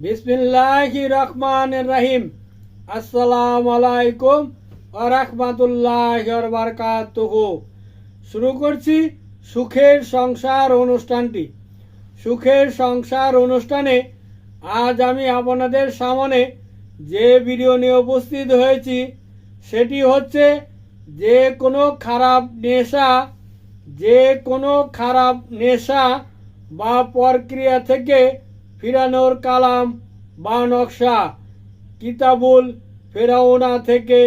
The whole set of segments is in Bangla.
বিসমিল্লাহ রহমান রাহিম। আসসালামু আলাইকুম ও রহমতুল্লাহ বারকাতুহু। শুরু করছি সুখের সংসার অনুষ্ঠানটি। সুখের সংসার অনুষ্ঠানে আজ আমি আপনাদের সামনে যে ভিডিও নিয়ে উপস্থিত হয়েছি, সেটি হচ্ছে যে কোনো খারাপ নেশা, যে কোনো খারাপ নেশা বা প্রক্রিয়া থেকে ফিরানোর কালাম বা নকশা। কিতাবুল ফেরাউনা থেকে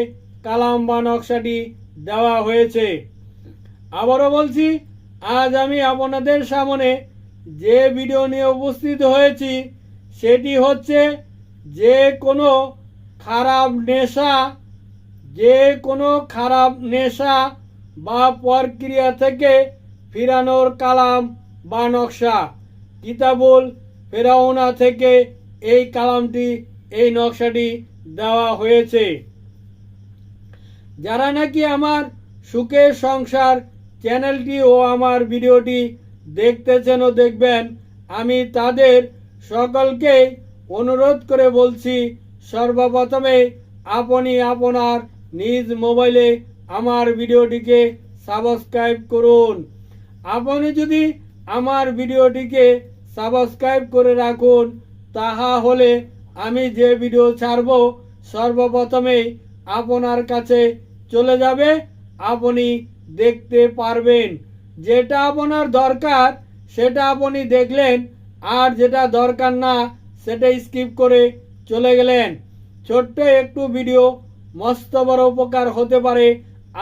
কালাম বা নকশাটি দেওয়া হয়েছে। আবারও বলছি, আজ আমি আপনাদের সামনে যে ভিডিও নিয়ে উপস্থিত হয়েছি, সেটি হচ্ছে যে কোনো খারাপ নেশা, যে কোনো খারাপ নেশা বা প্রক্রিয়া থেকে ফিরানোর কালাম বা নকশা। কিতাবুল ফেরাউনা থেকে এই কালামটি, এই নকশাটি দেওয়া হয়েছে। যারা নাকি আমার সুখের সংসার চ্যানেলটি ও আমার ভিডিওটি দেখতেছেন ও দেখবেন, আমি তাদের সকলকে অনুরোধ করে বলছি, সর্বপ্রথমে আপনি আপনার নিজ মোবাইলে আমার ভিডিওটিকে সাবস্ক্রাইব করুন। আপনি যদি আমার ভিডিওটিকে সাবস্ক্রাইব করে রাখুন। তাহা হলে আমি যে ভিডিও ছাড়ব সর্বপ্রথমে আপনার কাছে চলে যাবে। আপনি দেখতে পারবেন যেটা আপনার দরকার, সেটা আপনি দেখলেন। আর যেটা দরকার না, সেটা স্কিপ করে চলে গেলেন। ছোট্ট একটু ভিডিও মস্ত বড় উপকার হতে পারে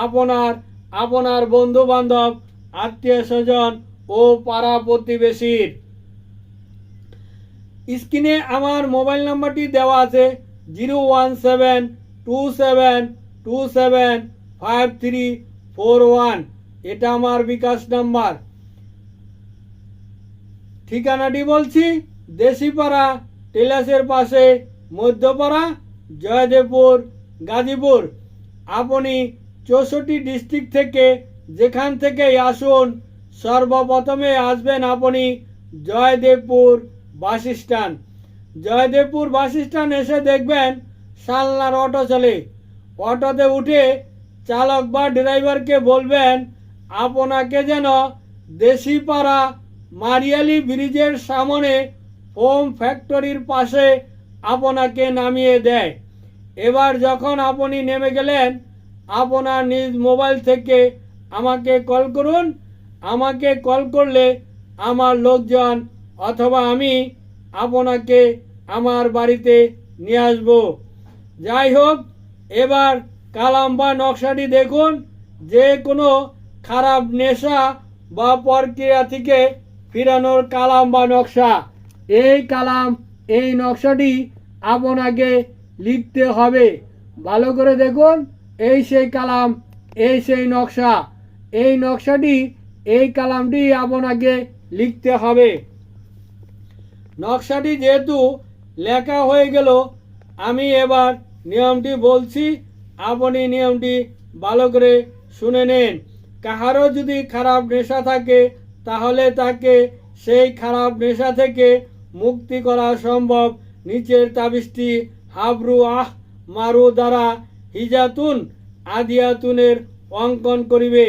আপনার আপনার বন্ধু বান্ধব আত্মীয় স্বজন ও পাড়া প্রতিবেশীর। স্ক্রিনে আমার মোবাইল নাম্বারটি দেওয়া আছে zero one seven two seven two seven five three four one. এটা আমার বিকাশ নাম্বার। ঠিকানাটি বলছি, দেশিপাড়া, টেলাসের পাশে মধ্যপাড়া, জয়দেবপুর, গাজীপুর। আপনি চৌষট্টি ডিস্ট্রিক্ট থেকে যেখান থেকেই আসুন, সর্বপ্রথমে আসবেন আপনি Joydebpur bus stand Joydebpur bus stand এসে দেখবেন সালনার অটো চলে। অটোতে উঠে চালক বা ড্রাইভারকে বলবেন, আপনাকে যেন দেশিপাড়া মারিয়ালি ব্রিজের সামনে হোম ফ্যাক্টরির পাশে আপনাকে নামিয়ে দেয়। এবার যখন আপনি নেমে গেলেন, আপনার নিজ মোবাইল থেকে আমাকে কল করুন। আমাকে কল করলে আমার লোকজন অথবা আমি আপনাকে আমার বাড়িতে নিয়ে আসব। যাই হোক, এবার কালাম বা নকশাটি দেখুন। যে কোনো খারাপ নেশা বা প্রক্রিয়া থেকে ফিরানোর কালাম বা নকশা। এই কালাম, এই নকশাটি আপনাকে লিখতে হবে। ভালো করে দেখুন, এই সেই কালাম, এই সেই নকশা। এই নকশাটি, এই কালামটি আপনাকে লিখতে হবে। নকশাটি যেহেতু লেখা হয়ে গেল, আমি এবার নিয়মটি বলছি, আপনি নিয়মটি ভালো করে শুনে নেন। কাহারও যদি খারাপ নেশা থাকে, তাহলে তাকে সেই খারাপ নেশা থেকে মুক্তি করা সম্ভব। নিচের তাবিজটি হাবরু আহ মারু দ্বারা হিজাতুন আদিয়াতুনের অঙ্কন করিবে।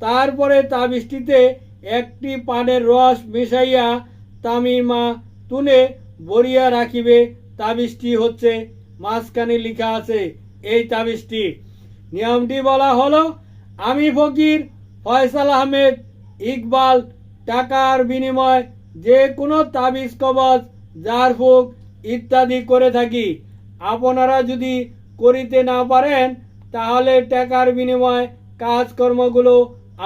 তারপরে তাবিজটিতে একটি পানের রস মিশাইয়া তামিমা তুনে বরিয়া রাখিবে, তাবিজটি হচ্ছে, মাঝখানে লেখা আছে, এই তাবিজটি। নিয়মটি বলা হলো, আমি ফকির ফয়সাল আহমেদ, ইকবাল, টাকার বিনিময়, যে কোনো তাবিজ কবজ জারফুক ইত্যাদি করে থাকি। আপনারা যদি করিতে না পারেন, তাহলে টাকার বিনিময় কাজকর্মগুলো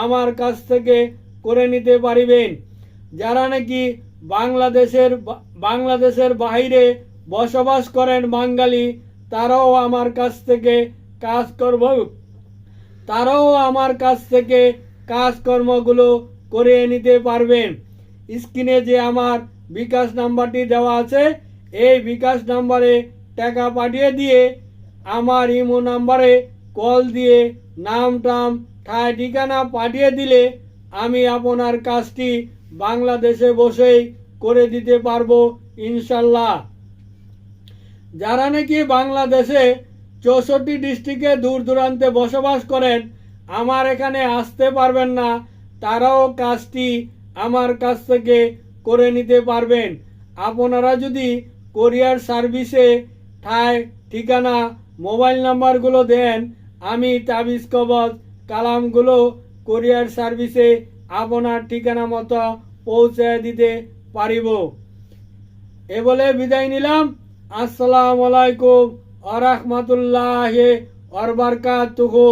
আমার কাছ থেকে করে নিতে পারিবেন। যারা নাকি বাংলাদেশের বাংলাদেশের বাইরে বসবাস করেন বাঙালি, তারাও আমার কাছ থেকে কাজকর্ম, তারাও আমার কাছ থেকে কাজকর্মগুলো করে নিতে পারবেন। স্ক্রিনে যে আমার বিকাশ নাম্বারটি দেওয়া আছে, এই বিকাশ নাম্বারে টাকা পাঠিয়ে দিয়ে আমার ইমো নাম্বারে কল দিয়ে নাম টাম ঠায় ঠিকানা পাঠিয়ে দিলে আমি আপনার কাজটি বাংলাদেশে বসেই করে দিতে পারব ইনশাল্লাহ যারা নাকি বাংলাদেশে চৌষট্টি ডিস্ট্রিক্টে দূর দূরান্তে বসবাস করেন, আমার এখানে আসতে পারবেন না, তারাও কাজটি আমার কাছ থেকে করে নিতে পারবেন। আপনারা যদি কোরিয়ার সার্ভিসে ঠায় ঠিকানা, মোবাইল নাম্বারগুলো দেন, আমি তাবিজ, কবজ, কালামগুলো কোরিয়ার সার্ভিসে আপনার ঠিকানা মতো পৌঁছে দিতে পারিব। এ বলে বিদায় নিলাম। আসসালামু আলাইকুম আরহামতুল্লাহ অরবারকাতুহু